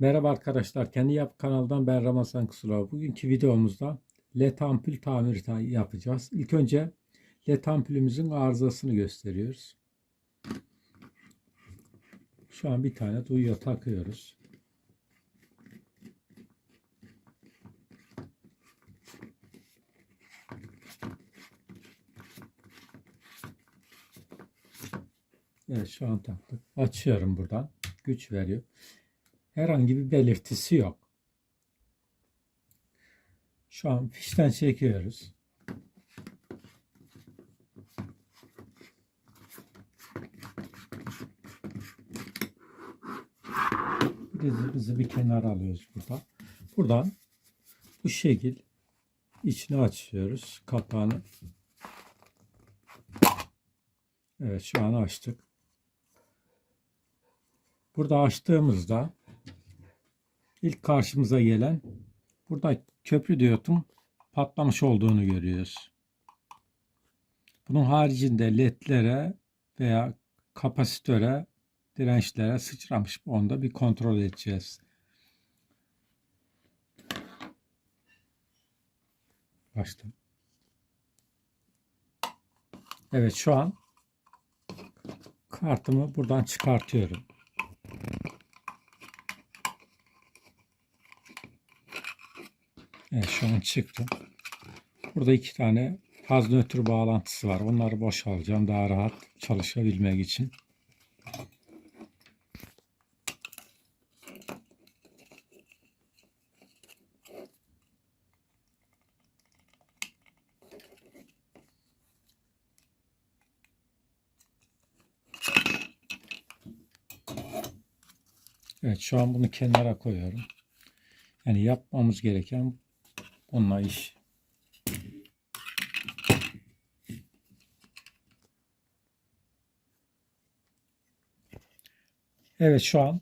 Merhaba arkadaşlar, Kendi Yap kanalından ben Ramazan Kusulov. Bugünkü videomuzda LED ampul tamiri ta- yapacağız. İlk önce LED ampulümüzün arızasını gösteriyoruz. Şu an bir tane duyuyor takıyoruz. Evet şu an taktık. Açıyorum buradan. Güç veriyor. Herhangi bir belirtisi yok. Şu an fişten çekiyoruz. Dizimizi bir kenara alıyoruz burada. Buradan bu şekil içini açıyoruz. Kapağını. Evet şu an açtık. Burada açtığımızda ilk karşımıza gelen burada köprü diyotun patlamış olduğunu görüyoruz. Bunun haricinde ledlere veya kapasitöre dirençlere sıçramış. Onu da bir kontrol edeceğiz. Başta. Evet şu an kartımı buradan çıkartıyorum. Evet şu an çıktı. Burada iki tane faz nötr bağlantısı var. Onları boşaltacağım daha rahat çalışabilmek için. Evet şu an bunu kenara koyuyorum. Yani yapmamız gereken bununla iş. Evet şu an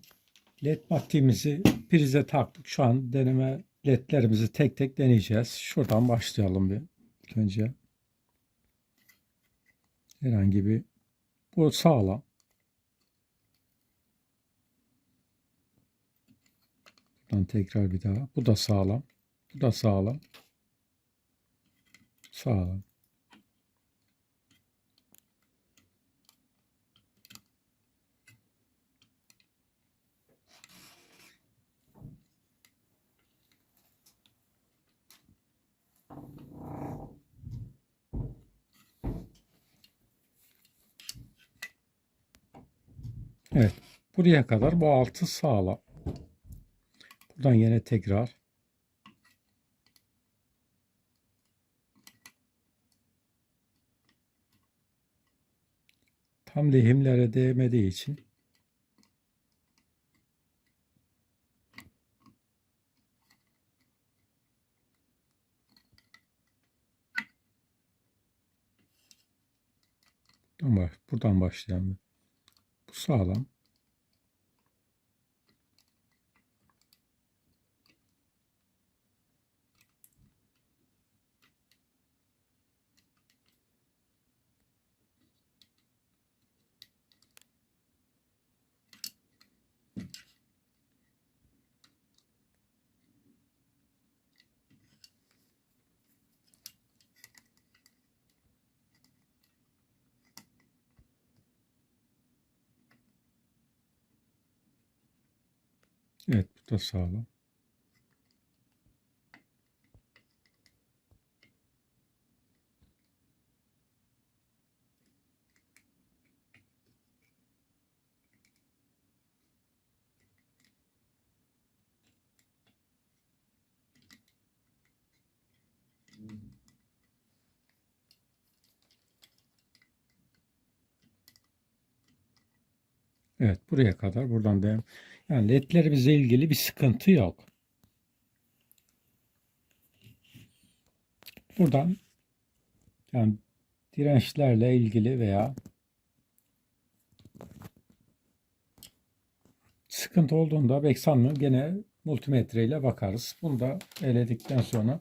led matiğimizi prize taktık. Şu an deneme ledlerimizi tek tek deneyeceğiz. Şuradan başlayalım bir önce. Herhangi bir bu sağlam. Buradan tekrar bir daha. Bu da sağlam. Bu da sağlam. Sağlam. Evet. Buraya kadar bu altı sağlam. Buradan yine tekrar. Tam lehimlere değmediği için buradan, baş, buradan başlayalım. Bu sağlam. Evet bu da sağlam. Evet buraya kadar buradan devam. Yani ledlerimizle ilgili bir sıkıntı yok. Buradan yani dirençlerle ilgili veya sıkıntı olduğunda Beksanlı gene multimetre ile bakarız. Bunu da eledikten sonra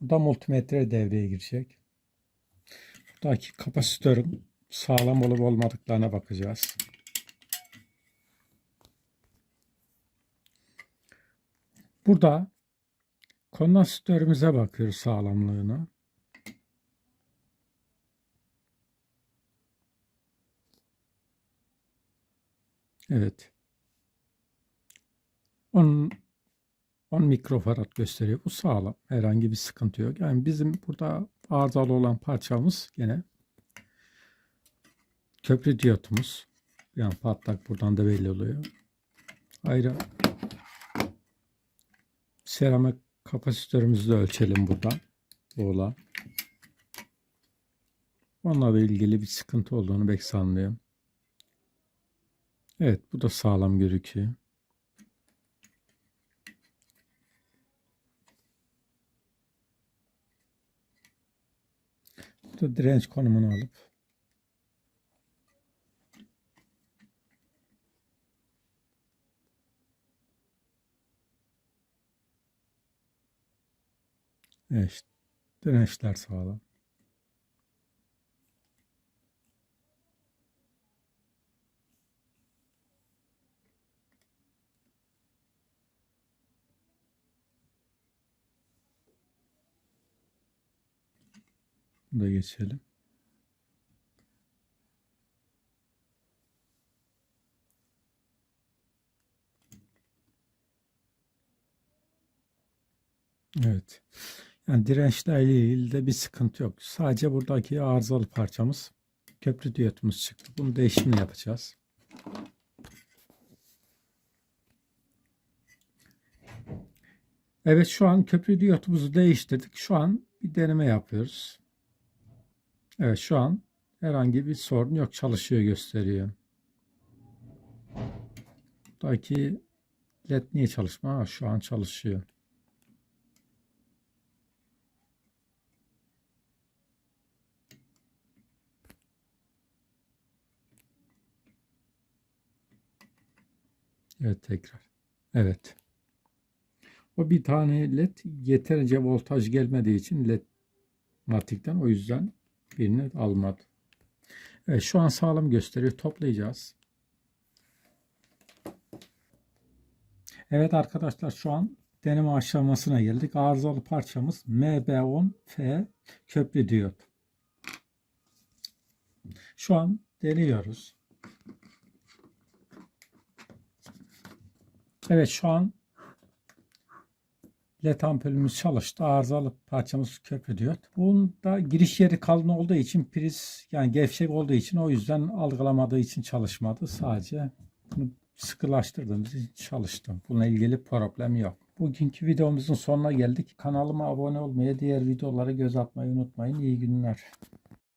burada multimetre devreye girecek. Buradaki kapasitörün sağlam olup olmadıklarına bakacağız. Burada kondansatörümüze bakıyoruz sağlamlığına. Evet. 10 10 mikrofarad gösteriyor. Bu sağlam. Herhangi bir sıkıntı yok. Yani bizim burada arızalı olan parçamız gene köprü diyotumuz. Yani patlak buradan da belli oluyor. Ayrı seramik kapasitörümüzü de ölçelim buradan. Bu olan. Onunla ilgili bir sıkıntı olduğunu pek sanmıyorum. Evet bu da sağlam gözüküyor. Bu da direnç konumunu alıp Evet, dirençler sağlam. Da geçelim. Evet. Yani dirençle ilgili de bir sıkıntı yok. Sadece buradaki arızalı parçamız köprü diyotumuz çıktı. Bunun değişimini yapacağız. Evet şu an köprü diyotumuzu değiştirdik. Şu an bir deneme yapıyoruz. Evet şu an herhangi bir sorun yok. Çalışıyor gösteriyor. Buradaki led niye çalışmıyor? Şu an çalışıyor. Evet tekrar. Evet. O bir tane led yeterince voltaj gelmediği için led matikten o yüzden birini almadı. Evet şu an sağlam gösteriyor. Toplayacağız. Evet arkadaşlar şu an deneme aşamasına geldik. Arızalı parçamız MB10F köprü diyot. Şu an deniyoruz. Evet şu an led ampulümüz çalıştı. Arızalı parçamız köprü diyot. Bunda giriş yeri kalın olduğu için priz yani gevşek olduğu için o yüzden algılamadığı için çalışmadı. Sadece bunu sıkılaştırdığımız için çalıştı. Bununla ilgili problem yok. Bugünkü videomuzun sonuna geldik. Kanalıma abone olmayı, diğer videolara göz atmayı unutmayın. İyi günler.